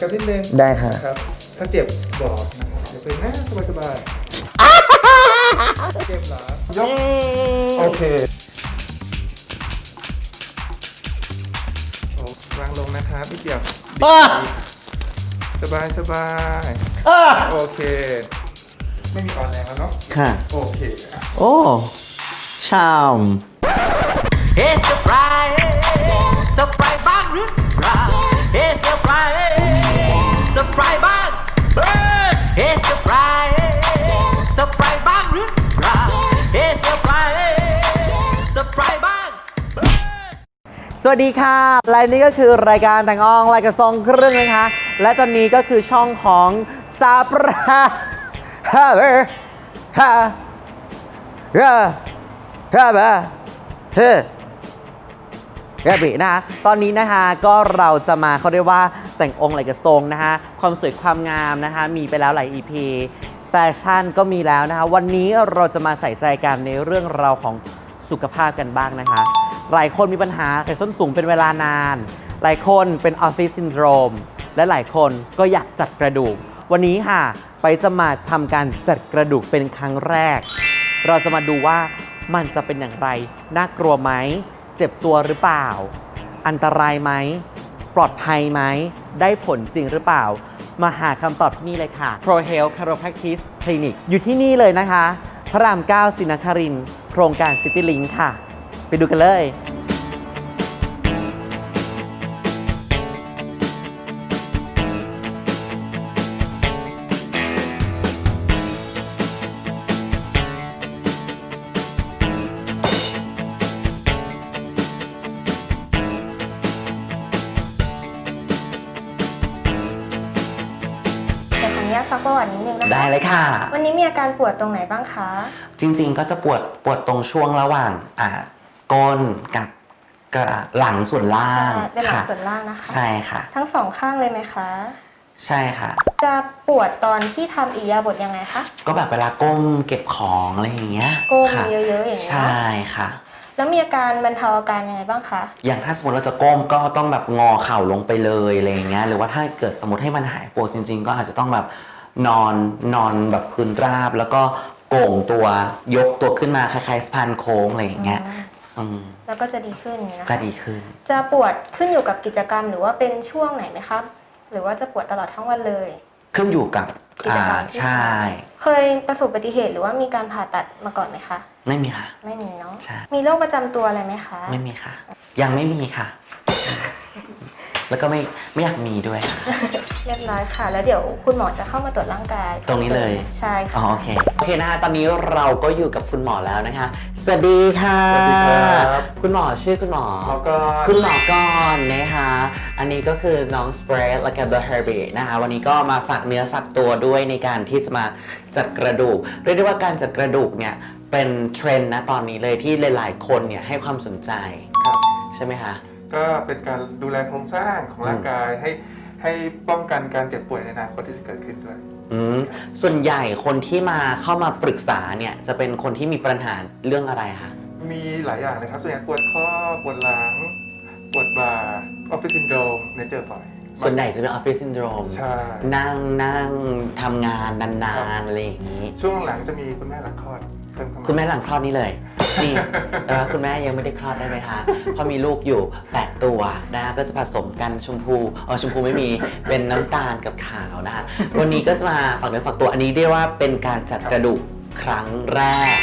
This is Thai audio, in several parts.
กันนิดนึงได้ค่ะ นะครับ ถ้าเจ็บบอกนะครับเดี๋ยวเป็นหน้าสบายสบายๆเจ็บเหรอยกโอเคโอ้วางลงนะครับพี่เดียวอะสบายสบายอะโอเค ไม่มีอ่อนแรงแล้วเนาะค่ะ โอเคอะโอ้ ชาม เฮ้เซอร์ไพรส์เซอร์ไพรส์บ้างหรือเปล่าเฮ้เซอร์ไพรส์ เซอร์ไพรส์บ้างเฮ้เฮ้เซอร์ไพรส์เซอร์ไพรส์บ้างหรือเปล่าเฮ้เซอร์ไพรส์เซอร์ไพรส์บ้างสวัสดีค่ะรายนี้ก็คือรายการแต่งอองรายการซองเครื่องนะคะ และตอนนี้ก็คือช่องของซาปราฮาเบอร์ฮาฮาฮาบะ เฮกรบินะคะตอนนี้นะคะก็เราจะมาเขาเรียกว่าแต่งองค์ไหลกระทรงนะคะความสวยความงามนะคะมีไปแล้วหลาย EP แฟชั่นก็มีแล้วนะคะ วันนี้เราจะมาใส่ใจกันในเรื่องราวของสุขภาพกันบ้างนะคะ หลายคนมีปัญหาใส่ส้นสูงเป็นเวลานาน หลายคนเป็นออฟฟิศซินโดรม และหลายคนก็อยากจัดกระดูก วันนี้ค่ะ ไปจะมาทำการจัดกระดูกเป็นครั้งแรก เราจะมาดูว่ามันจะเป็นอย่างไร น่ากลัวไหม เจ็บตัวหรือเปล่า อันตรายไหม ปลอดภัยไหม ได้ผลจริงหรือเปล่า มาหาคำตอบที่นี่เลยค่ะ Pro Health Chiropractic Clinic อยู่ที่นี่เลยนะคะ พระราม 9 สินครินทร์โครงการ City Link ค่ะ ไปดูกันเลย วันนี้มีอาการปวดตรงไหนบ้างคะ จริงๆก็จะปวดปวดตรงช่วงระหว่างอ่าก้นกับกระหลังส่วนล่างใช่เป็นหลังค่ะส่วนล่างนะคะ ใช่ค่ะ ทั้งสองข้างเลยไหมคะ ใช่ค่ะ จะปวดตอนที่ทำอิริยาบถยังไงคะ ก็แบบเวลาก้มเก็บของอะไรอย่างเงี้ยก้มค่ะเยอะๆอย่างนี้ใช่เนาะค่ะ แล้วมีอาการบรรเทาอาการยังไงบ้างคะ อย่างถ้าสมมติเราจะก้มก็ต้องแบบงอเข่าลงไปเลยอะไรอย่างเงี้ยหรือว่าถ้าเกิดสมมติให้มันหายปวดจริง ๆ ก็อาจจะต้องแบบ นอนนอนแบบพื้นราบ แล้วก็โก่งตัวยกตัวขึ้นมาคล้ายๆสะพานโค้งอะไรอย่างเงี้ยอืมอืมแล้วก็จะดีขึ้นนะจะคะดีขึ้น จะปวดขึ้นอยู่กับกิจกรรมหรือว่าเป็นช่วงไหนไหมครับ หรือว่าจะปวดตลอดทั้งวันเลย ขึ้นอยู่กับกิจอ่ากรรมที่ใช่ทำเคยประสบอุบัติเหตุหรือว่ามีการผ่าตัดมาก่อนไหมคะ ไม่มีค่ะ ไม่มีเนาะใช่ มีโรคประจำตัวอะไรไหมคะ ไม่มีค่ะ ยังไม่มีค่ะ แล้วก็ไม่ไม่อยากมีด้วยค่ะเรียบร้อยค่ะ แล้วเดี๋ยวคุณหมอจะเข้ามาตรวจร่างกายตรงนี้เลย ใช่อ๋อค่ะโอเคโอเคนะคะตอนนี้เราก็อยู่กับคุณหมอแล้วนะคะ สวัสดีค่ะสวัสดีครับ คุณหมอชื่อคุณหมอ แล้วก็คุณหมอกรนะคะ อันนี้ก็คือน้องสเปรดและก็ The Herbie นะคะ วันนี้ก็มาฝากเนื้อฝากตัวด้วยในการที่จะมาจัดกระดูก เรียกได้ว่าการจัดกระดูกเนี่ยเป็นเทรนด์นะตอนนี้เลยที่หลาย ๆ คนเนี่ยให้ความสนใจ ครับ ใช่ไหมคะ ก็เป็นการดูแลโครงสร้างของร่างกายให้ให้ป้องกันการเจ็บป่วยในอนาคตที่จะเกิดขึ้นด้วยอืมส่วนใหญ่คนที่มาเข้ามาปรึกษาเนี่ยจะเป็นคนที่มีปัญหาเรื่องอะไรคะมีหลายอย่างเลยครับส่วนใหญ่ปวดข้อปวดหลังปวดบ่าออฟฟิศซินโดรมเนี่ยเจอบ่อย ส่วนใหญ่จะเป็นออฟฟิศซินโดรมใช่ นั่งนั่งทำงานนานๆอะไรอย่างนี้ ช่วงหลังจะมีคุณแม่หลังคลอดเพิ่มเข้ามา คุณแม่หลังคลอดนี่เลย นี่เออคุณแม่ยังไม่ได้คลอดได้ไหมคะ เพราะมีลูกอยู่แปดตัวนะคะก็จะผสมกันชมพูเออชมพูไม่มี เป็นน้ำตาลกับขาวนะคะ วันนี้ก็จะมาฝากเนื้อฝากตัว อันนี้เรียกว่าเป็นการจัดกระดูกครั้งแรก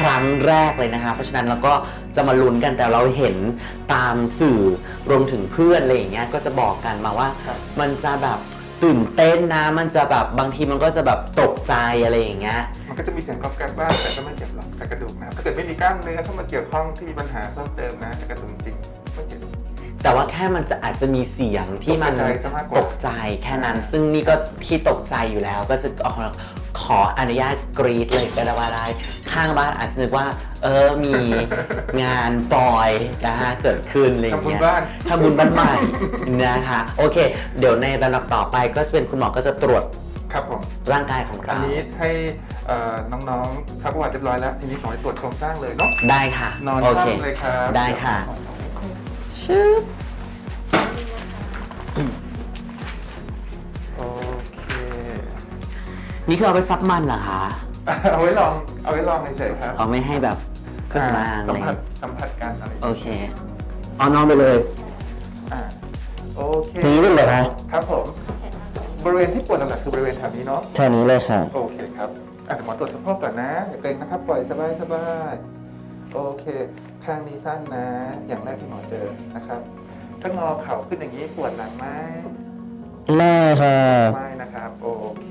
ครับผมครั้งแรกเลยนะคะ เพราะฉะนั้นเราก็จะมาลุ้นกันแต่เราเห็นตามสื่อรวมถึงเพื่อนอะไรอย่างเงี้ยก็จะบอกกันมาว่าครับมันจะแบบตื่นเต้นนะ มันจะแบบบางทีมันก็จะแบบตกใจอะไรอย่างเงี้ย มันก็จะมีเสียงกรอบแกรบบ้างแต่ก็ไม่เจ็บหรอกแต่กระดูกนะครับถ้าเกิดไม่มีกล้ามเนื้อเข้ามาเกี่ยวข้องที่มีปัญหาเพิ่มเติมนะแต่กระดูกจริงไม่เจ็บ แต่ว่าแค่มันจะอาจจะมีเสียงที่มันตกใจซะมากกว่าตกใจแค่นั้น ซึ่งนี่ก็ที่ตกใจอยู่แล้วก็จะขอ ขออนุญาตกรีดเลยก็ได้ว่าได้ข้างบ้านอาจจะนึกว่า เออมีงานปล่อยนะฮะเกิดขึ้นอะไรอย่างทำบุญเงี้ยบ้านทำบุญบ้านใหม่นะคะโอเค เดี๋ยวในระดับต่อไปก็จะเป็นคุณหมอก็จะตรวจครับผมร่างกายของอัเรานนี้ให้เอ่อน้องๆทักประวัติเรียบร้อยแล้ว ทีนี้ขอให้ตรวจโครงสร้างเลยเนาะได้ค่ะนอนโอคเคว่ำเลยครับได้ค่ะ ชึบ นี่คือเอาไปซับมันเหรอคะเอาไว้ลองเอาไว้ลองเฉยๆครับเอาไม่ให้แบบขึ้นมาอ่าอะไรสัมผัสสัมผัสกันอะไรโอเคเอานอนไปเลย อ่าโอเคอย่างนี้ได้เหรอคะครับผม บริเวณที่ปวดหลักๆคือบริเวณแถวนี้เนาะ แค่นี้เลยค่ะ โอเคครับอะเดี๋ยวหมอตรวจสะโพกก่อนนะ อย่าเกรงนะครับ ปล่อยสบายสบายโอเค ข้างนี้สั้นนะ อย่างแรกที่หมอเจอนะครับ ถ้างอเข่าขึ้นอย่างนี้ปวดหลังไหมไม่ค่ะ ไม่นะครับ โอเค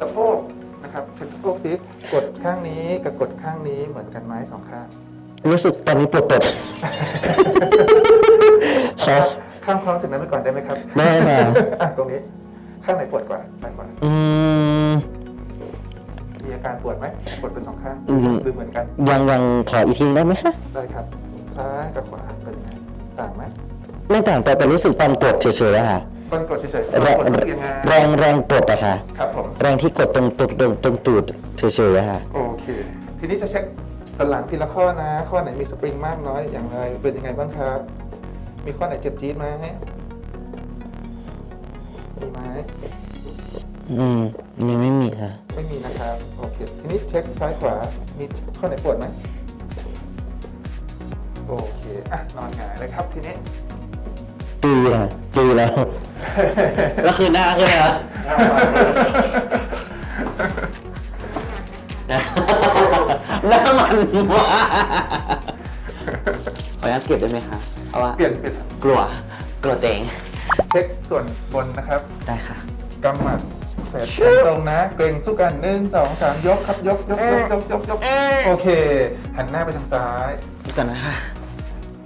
สะโพกนะครับเช็คสะโพกซิกดข้างนี้กับกดข้างนี้เหมือนกันไหมสองข้างรู้สึกตอนนี้ปวดปวดครับข้างพร้อมจากนั้นไปก่อนได้ไหมครับได้ค่ะอะตรงนี้ ข้างไหนปวดกว่าซ้ายกว่าอืมมีอาการปวดไหมปวดเป็นสองข้างอืม หรือเหมือนกันยังยังขออีกทีได้ไหมคะได้ครับซ้ายกับขวาเป็นยังไงต่างไหมไม่ต่างแต่แต่รู้สึกตอนกดเฉยๆอะค่ะก้นกดเฉยๆแรงกดรู้สึกยังไงแรงแรงกดอะค่ะ ครับผม แรงที่กดตรงตรงตรงตรงตูดเฉยๆอะค่ะ โอเค ทีนี้จะเช็คสันหลังทีละข้อนะ ข้อไหนมีสปริงมากน้อยอย่างไร เป็นยังไงบ้างครับ มีข้อไหนเจ็บจี๊ดไหมมีไหมอืมยังไม่มีค่ะ ไม่มีนะครับ โอเค ทีนี้เช็คซ้ายขวา มีข้อไหนปวดไหม โอเค อะ นอนหงายเลยครับทีนี้ ปีละปีแล้ว แล้วคืนหน้าก็เลยครับหน้ามันมากขออนุญาตเก็บได้ไหมคะเพราะว่าเปลี่ยนเปลี่ยนกลัว กลัวเตงเช็คส่วนบนนะครับได้ค่ะกำหมัดเสร็จแขนตรงนะเกรงสู้กันหนึ่งสองสามยกครับยกยกยกยกยกยกโอเค หันหน้าไปทางซ้ายดูกันนะคะ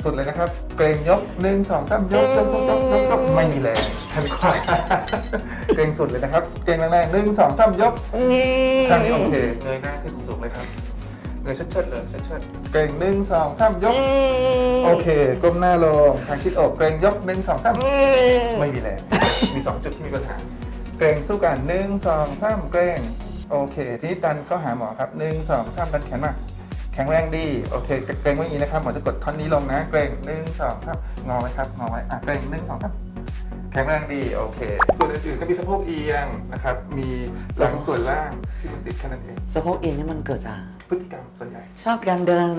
สุดเลยนะครับ เกรงยกหนึ่งสองสามยกยกยกยกยกยกไม่มีแรงหันขวาเกรงสุดเลยนะครับ เกรงแรงๆหนึ่งสองสามยกข้างนี้โอเคเงยหน้าขึ้นสูงๆเลยครับเงยเชิดๆเลยเชิดๆเกรงหนึ่งสองสามยก โอเคก้มหน้าลงทางชิดอกเกรงยกหนึ่งสองสามไม่มีแรงมีสองจุดที่มีปัญหาเกรงสู้กันหนึ่งสองสามเกรงโอเคทีนี้ดันเข้าหาหมอครับหนึ่งสองสามดันแขนมาแข็งแรงดี โอเค เกรงไว้อย่างนี้นะครับหมอจะกดท่อนนี้ลงนะ เกรงหนึ่งสองสามงอไว้ครับงอไว้อะเกรงหนึ่งสองสามแข็งแรงดีโอเค ส่วนอื่นๆก็มีสะโพกเอียงนะครับ มีหลังส่วนล่างที่มันติดแค่นั้นเองสะโพกเอ็นนี่มันเกิดจากพฤติกรรมส่วนใหญ่ ชอบการเดิน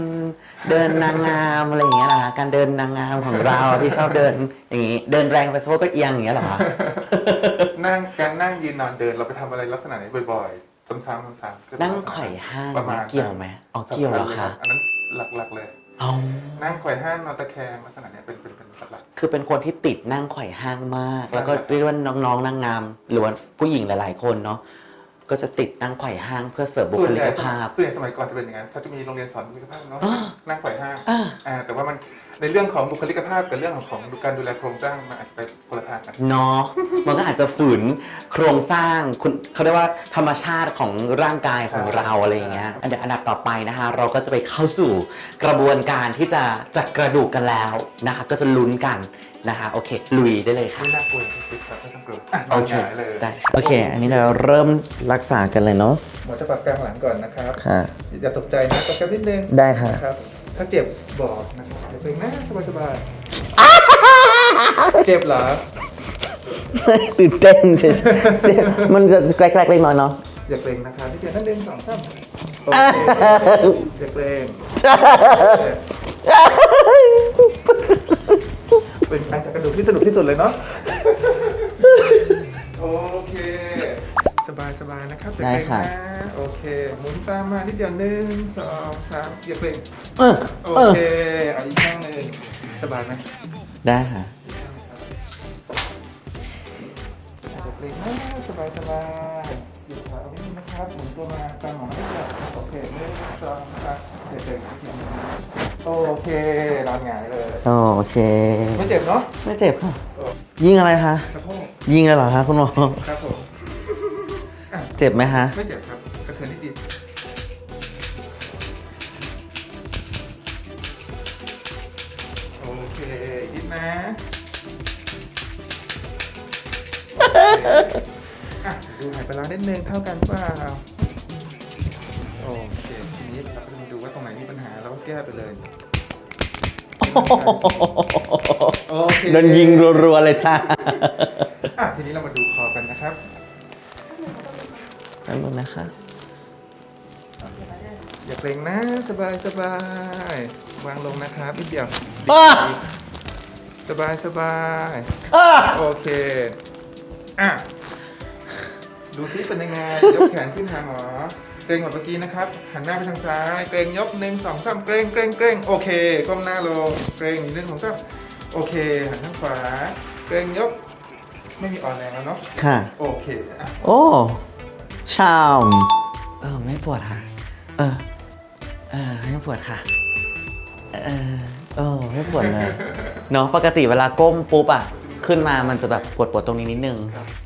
เดินนางงามอะไรอย่างเงี้ยนะคะการเดินนางงามของเราที่ชอบเดินอย่างงี้เดินแรงไปสะโพกก็เอียงอย่างเงี้ยเหรอคะนั่งการนั่งยืนนอนเดินเราไปทำอะไรลักษณะไหนบ่อยๆ ซ้ำๆซ้ำๆก็นั่งไขว่ห้างประมาณเกี่ยวไหมอ๋อเกี่ยวเหรอคะอันนั้นหลักๆเลยเอานั่งไขว่ห้างนอนตะแคงลักษณะเนี้ยเป็นเป็นเป็นหลักคือเป็นคนที่ติดนั่งไขว่ห้างมาก แล้วก็เรียกว่าน้องๆนางงามหรือว่าผู้หญิงหลายๆคนเนาะก็จะติดนั่งไขว่ห้างเพื่อเสริมๆบุส่วคนใหลิญ่กภาพส่วนใหญ่สมัยก่อนจะเป็นอย่างนั้นเขาจะมีโรงเรียนสอนบุคลิกภาพเนาะอ่านั่งไขว่ห้างอ่าอ่าแต่ว่ามัน ในเรื่องของบุคลิกภาพกับเรื่องของของการดูแลโครงสร้างมันอาจจะไปคนละทางกัน เนาะมันก็อาจจะฝืนโครงสร้างคุณเขาเรียกว่าธรรมชาติของร่างกายของเราอะไรอย่างเงี้ยอันเดี๋ยวอันดับต่อไปนะคะ เราก็จะไปเข้าสู่กระบวนการที่จะจัดกระดูกกันแล้วนะคะ ก็จะลุ้นกันนะคะ โอเคลุยได้เลยค่ะ ไม่น่ากลัวจริงๆครับไม่ต้องกลัวอะนโออนเคหงายเลยได้โอเค อันนี้เราเริ่มรักษากันเลยเนาะหมอจะปรับกลางหลังก่อนนะครับ ค่ะ อย่าตกใจนะตกใจนิดนึงได้ค่ะ นะครับ ถ้าเจ็บบอกนะครับอย่าเป็นหน้าสบายๆเจ็บเหรอ ตื่นเต้นเฉยๆมันจะแกลกๆเล็กน้อยเนาะ อย่าเกรงนะคะที่เดียวนั่นเด้งสองสามโอเคอย่าเกรงเป็นการจัดกระดูกที่สนุกที่สุดเลยเนาะ โอเค สบายสบายๆนะครับอย่าเกรงได้ค่ะนะโอเค หมุนตามมานิดเดียวหนึ่งสองสามอย่าเกรงเออโอเออเคเอาอีกข้างหนึ่งสบายไหมได้ค่ะอย่าเกรงนะสบายสบายหยุดขาเอาไว้นิดนะครับหมุนตัวมาตามหมอไม่เจ็บโอเคหนึ่งสองสามอย่าเกรงโอเคนอนหงายเลยโอเค ไม่เจ็บเนาะไม่เจ็บค่ะ ยิงอะไรคะสะโพกยิงเลยเหรอคะคุณหมอ ครับผม เจ็บไหมคะไม่เจ็บครับ กระเทือนนิดเดียวโอเคอีกนิดนะโอเคอะดูหายไปแล้วนิดนึงเท่ากันเปล่าโอเคทีนี้เราก็จะมาดูว่าตรงไหนมีปัญหาเราก็แก้ไปเลยโอเคโดนยิงรัวๆเลยจ้า อะทีนี้เรามาดูคอกันนะครับ ป๊บนึงนะคะ อย่าเกรงนะสบายสบายวางลงนะครับนิดเดียวอ้า สบายสบายอ้าโอเคอะดูซิเป็นยังไงยกแขนขึ้นหาหมอเกรงเหมือนเมื่อกี้นะครับหันหน้าไปทางซ้ายเกรงยกหนึ่งสองสามเกรงเกรงเกรงโอเคก้มหน้าลงเกรงหนึ่งสองสามโอเคหันข้างขวาเกรงยกไม่มีอ่อนแรงแล้วเนาะค่ะ โอเคอะ โอ้ ชามเออไม่ปวดค่ะ เออ เออไม่ปวดค่ะ เออเออไม่ปวดเลย เนาะปกติเวลาก้มปุ๊บอะขึ้นมามันจะแบบปวดปวดๆตรงนี้นิดนึง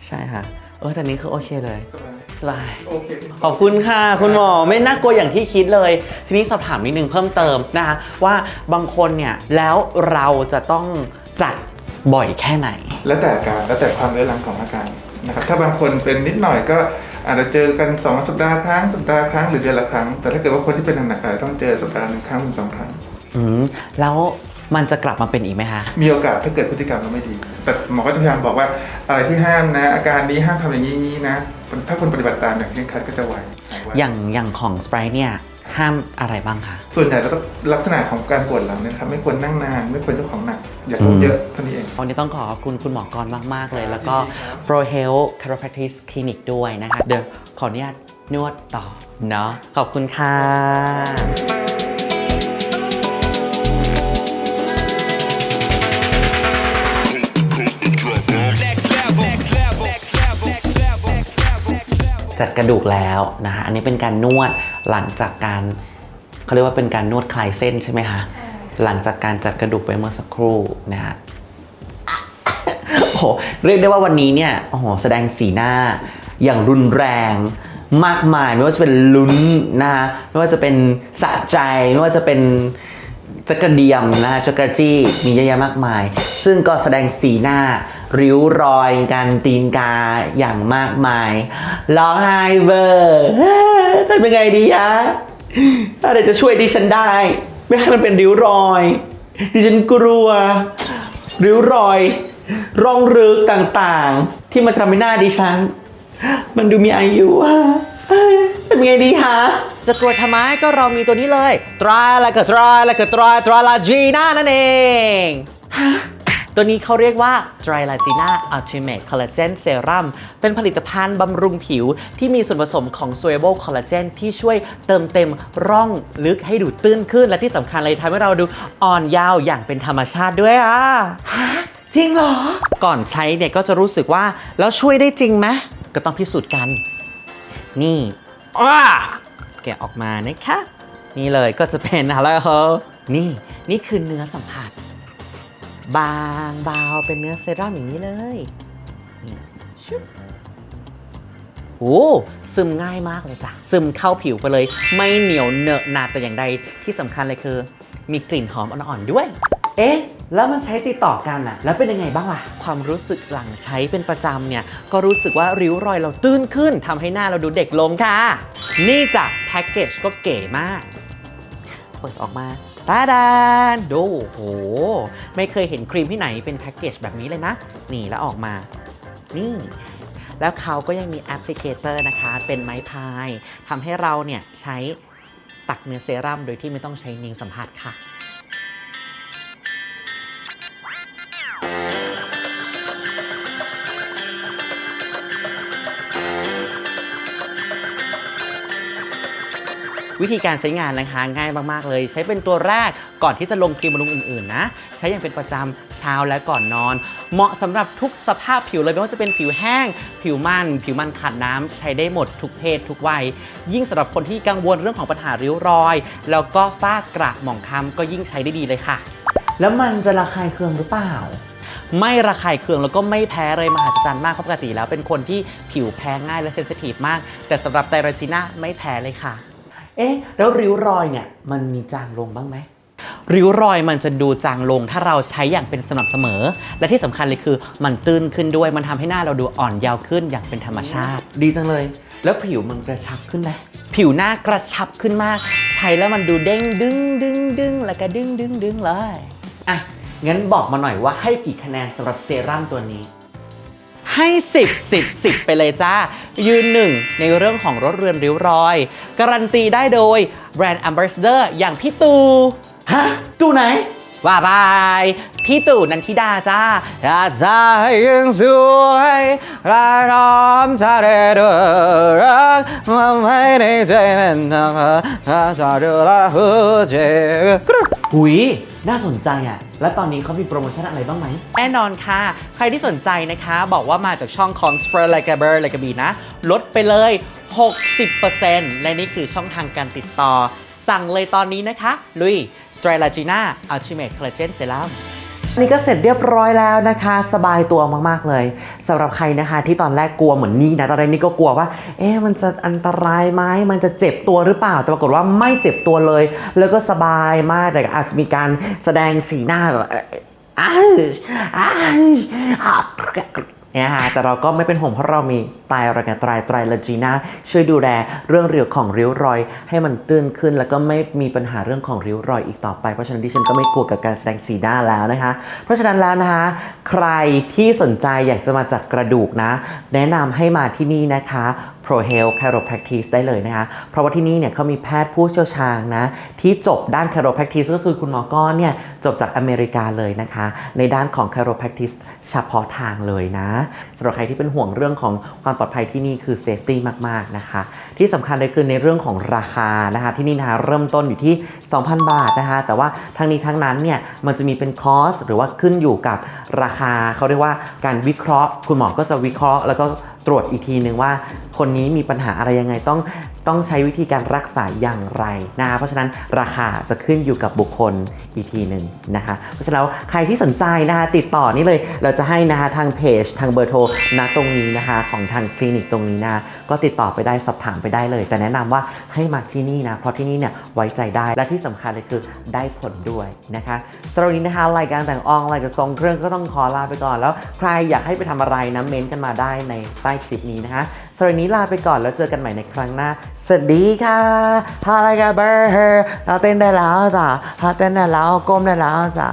ใช่ค่ะ เออแต่นี้คือโอเคเลย สบายสบายโอเคขอบคุณค่ะ คุณหมอไม่น่ากลัวอย่างที่คิดเลย ทีนี้สอบถามนิดนึงเพิ่มเติมนะคะว่าบางคนเนี่ยแล้วเราจะต้องจัดบ่อยแค่ไหน แล้วแต่อาการแล้วแต่ความเรื้อรังของอาการนะครับถ้าบางคนเป็นนิดหน่อยก็ อาจจะเจอกัน2สัปดาห์ครั้งสัปดาห์ครั้งหรือเดือนละครั้ง แต่ถ้าเกิดว่าคนที่เป็นหนักๆอาจจะต้องเจอสัปดาห์หนึ่งครั้งถึงสองครั้ง อืมแล้วมันจะกลับมาเป็นอีกไหมคะ มีโอกาสถ้าเกิดพฤติกรรมเราไม่ดี แต่หมอก็จะพยายามบอกว่าอะไรที่ห้ามนะ อาการนี้ห้ามทำอย่างนี้อย่างนี้นะ ถ้าคนปฏิบัติตามอย่างเคร่งครัดก็จะไวหายไวอย่างอย่างของสไปร์เนี่ย ห้ามอะไรบ้างคะ ส่วนใหญ่แล้วก็ลักษณะของการปวดหลังเนยครับไม่ควรนั่งนาน ไม่ควรยกของหนัก อย่าลุกเยอะเท่านี้เอง วันนี้ต้องขอขอบคุณคุณหมอกรมาก ๆ เลย แล้วก็ยินดีครับ Pro Health Chiropractic Clinic ด้วยนะคะ เดี๋ยวขออนุญาตนวดต่อเนาะขอบคุณค่ะจัดกระดูกแล้วนะคะอันนี้เป็นการนวด หลังจากการเขาเรียกว่าเป็นการนวดคลายเส้นใช่ไหมคะหลังจากการจัดกระดูกไปเมื่อสักครู่นะฮะโอ้โหเรียกได้ว่าวันนี้เนี่ยโอ้โหแสดงสีหน้าอย่างรุนแรงมากมาย ไม่ว่าจะเป็นลุ้นนะฮะไม่ว่าจะเป็นสะใจ ไม่ว่าจะเป็นจักระเดียมนะฮะจักระจี้มีเยอะแยะมากมาย ซึ่งก็แสดงสีหน้า ริ้วรอยการตีนกาอย่างมากมายร้องไห้เบอร์ทำยังไงดีอะอะไรจะช่วยดิฉันได้ ไม่ให้มันเป็นริ้วรอย ดิฉันกลัว ริ้วรอย ร่องรึกต่างๆ ที่มันจะทำให้หน้าดิฉัน มันดูมีอายุอะเอ้ยทำยังไงดีฮะจะกลัวทำไมก็เรามีตัวนี้เลย ตราแล้วก็ตราแล้วก็ตราตราลาจีน่านั่นเองฮะ ตัวนี้เขาเรียกว่า t r i l a g i n a Ultimate Collagen Serum เป็นผลิตภัณฑ์บำรุงผิวที่มีส่วนผสมของ Soluble Collagen ที่ช่วยเติมเต็มร่องลึกให้ดูตื้นขึ้น และที่สำคัญเลยทำให้เราดูอ่อนยาวอย่างเป็นธรรมชาติด้วยอะฮะจริงเหรอ ก่อนใช้เนี่ยก็จะรู้สึกว่า แล้วช่วยได้จริงไหมก็ต้องพิสูจน์กัน นี่อ้าแกะออกมานะคะ นี่เลยก็จะเป็นอะไรเหรอนี่ นี่คือเนื้อสัมผัส บางเบาเป็นเนื้อเซรั่มอย่างนี้เลยนี่ชุบโอ้ซึมง่ายมากเลยจ้ะ ซึมเข้าผิวไปเลย ไม่เหนียวเหนอะหนาแต่อย่างใดที่สำคัญเลยคือ มีกลิ่นหอมอ่อนๆด้วย เอ๊ะ แล้วมันใช้ติดต่อกันอะแล้วเป็นยังไงบ้างล่ะ ความรู้สึกหลังใช้เป็นประจำเนี่ย ก็รู้สึกว่าริ้วรอยเราตื้นขึ้นทำให้หน้าเราดูเด็กลงค่ะ นี่จ้ะแพ็กเกจก็เก๋มาก เปิดออกมา ตาดานดูโห ไม่เคยเห็นครีมที่ไหนเป็นแพ็กเกจแบบนี้เลยนะ นี่แล้วออกมา นี่ แล้วเขาก็ยังมีแอปพลิเคเตอร์นะคะ เป็นไม้พายทำให้เราเนี่ยใช้ตักเนื้อเซรั่มโดยที่ไม่ต้องใช้นิ้วสัมผัสค่ะ วิธีการใช้งานนะคะง่ายมากๆเลย ใช้เป็นตัวแรกก่อนที่จะลงครีมบำรุงอื่นๆนะใช้อย่างเป็นประจำเช้าและก่อนนอน เหมาะสำหรับทุกสภาพผิวเลยไม่ว่าจะเป็นผิวแห้ง ผิวมัน ผิวมันขาดน้ำใช้ได้หมดทุกเพศทุกวัย ยิ่งสำหรับคนที่กังวลเรื่องของปัญหาริ้วรอย แล้วก็ฝ้ากระหมองคล้ำก็ยิ่งใช้ได้ดีเลยค่ะ แล้วมันจะระคายเคืองหรือเปล่าไม่ระคายเคืองแล้วก็ไม่แพ้เลยมหัศจรรย์มากเพราะปกติแล้วเป็นคนที่ผิวแพ้ง่ายและเซนซิทีฟมาก แต่สำหรับไตรจีน่าไม่แพ้เลยค่ะ เอ๊ะ แล้วริ้วรอยเนี่ย มันมีจางลงบ้างไหม ริ้วรอยมันจะดูจางลง ถ้าเราใช้อย่างเป็นสม่ำเสมอ และที่สำคัญเลยคือมันตื้นขึ้นด้วย มันทำให้หน้าเราดูอ่อนเยาว์ขึ้นอย่างเป็นธรรมชาติ ดีจังเลย แล้วผิวมันกระชับขึ้นไหมผิวหน้ากระชับขึ้นมาก ใช้แล้วมันดูเด้งดึงดึงดึงแล้วก็ดึงดึงดึงเลย อะ งั้นบอกมาหน่อยว่าให้กี่คะแนนสำหรับเซรั่มตัวนี้ ให้ 10 10 10 ไปเลยจ้า ยืนหนึ่งในเรื่องของรถเรือนริ้วรอย การันตีได้โดยแบรนด์ Ambassador อย่างพี่ตูฮะตูไหนว่าบาย พี่ตู่นันทิดาจ้าอาจารย์ยังสวยรายล้อมชาเดด้วยรักมาไม่ในใจมันทำให้จะดูแลหัวใจหุยน่าสนใจอะ และตอนนี้เขามีโปรโมชั่นอะไรบ้างไหม แน่นอนค่ะ ใครที่สนใจนะคะ บอกว่ามาจากช่องของ s p r Like a Bird Like a Bee นะ ลดไปเลย 60%และนี่คือช่องทางการติดต่อ สั่งเลยตอนนี้นะคะ ลุยไตรลาจีน่าอัลติเนี่ก็เสร็จเรียบร้อยแล้วนะคะ สบายตัวมากๆเลยสำหรับใครนะคะ ที่ตอนแรกกลัวเหมือนนี่นะตอนแรกนี่ก็กลัวว่า เอ๊ะมันจะอันตรายไหมมันจะเจ็บตัวหรือเปล่า แต่ปรากฏว่าไม่เจ็บตัวเลย แล้วก็สบายมากแต่อาจจะมีการแสดงสีหน้าแบบอ้าวอ้าว นะฮะแต่เราก็ไม่เป็นห่วงเพราะเรามีตรรายการไตรไตรละจีน่าช่วยดูแลเรื่องเรียวของริ้วรอย ให้มันตื้นขึ้น แล้วก็ไม่มีปัญหาเรื่องของริ้วรอยอีกต่อไป เพราะฉะนั้นดิฉันก็ไม่กลัวกับการแสดงสีหน้าแล้วนะคะ เพราะฉะนั้นแล้วนะคะ ใครที่สนใจอยากจะมาจัดกระดูกนะ แนะนำให้มาที่นี่นะคะ Pro Health Chiropractic ได้เลยนะคะ เพราะว่าที่นี่เนี่ยเขามีแพทย์ผู้เชี่ยวชาญนะที่จบด้าน Chiropractic ก็คือคุณหมอก้อนเนี่ยจบจากอเมริกาเลยนะคะ ในด้านของ Chiropractic เฉพาะทางเลยนะสำหรับใครที่เป็นห่วงเรื่องของความปลอดภัยที่นี่คือ Safety มากๆนะคะ ที่สำคัญเลยคือในเรื่องของราคานะคะที่นี่นะคะเริ่มต้นอยู่ที่ 2,000 บาทนะคะแต่ว่าทั้งนี้ทั้งนั้นเนี่ยมันจะมีเป็นคอสหรือว่าขึ้นอยู่กับราคาเขาเรียกว่าการวิเคราะห์ คุณหมอก็จะวิเคราะห์แล้วก็ ตรวจอีกทีนึงว่า คนนี้มีปัญหาอะไรยังไงต้อง ต้องใช้วิธีการรักษาอย่างไรนะคะเพราะฉะนั้นราคาจะขึ้นอยู่กับบุคคลอีกทีหนึ่งนะคะ เพราะฉะนั้นใครที่สนใจนะคะติดต่อนี่เลยเราจะให้นะคะทางเพจ ทางเบอร์โทรนะตรงนี้นะคะของทางคลินิกตรงนี้นะก็ติดต่อไปได้สอบถามไปได้เลย แต่แนะนำว่าให้มาที่นี่นะเพราะที่นี่เนี่ยไว้ใจได้และที่สำคัญเลยคือได้ผลด้วยนะคะสำหรับนี้นะคะรายการแต่งอองรายการทรงเครื่องก็ต้องขอลาไปก่อนแล้ว ใครอยากให้ไปทำอะไรนะเม้นกันมาได้ในใต้คลิปนี้นะคะสำหรับวันนี้ลาไปก่อนแล้วเจอกันใหม่ในครั้งหน้า สวัสดีค่ะฮารายกาเบอร์เราเต้นได้แล้วจ้ะฮาเต้นได้แล้วก้มได้แล้วจ้ะ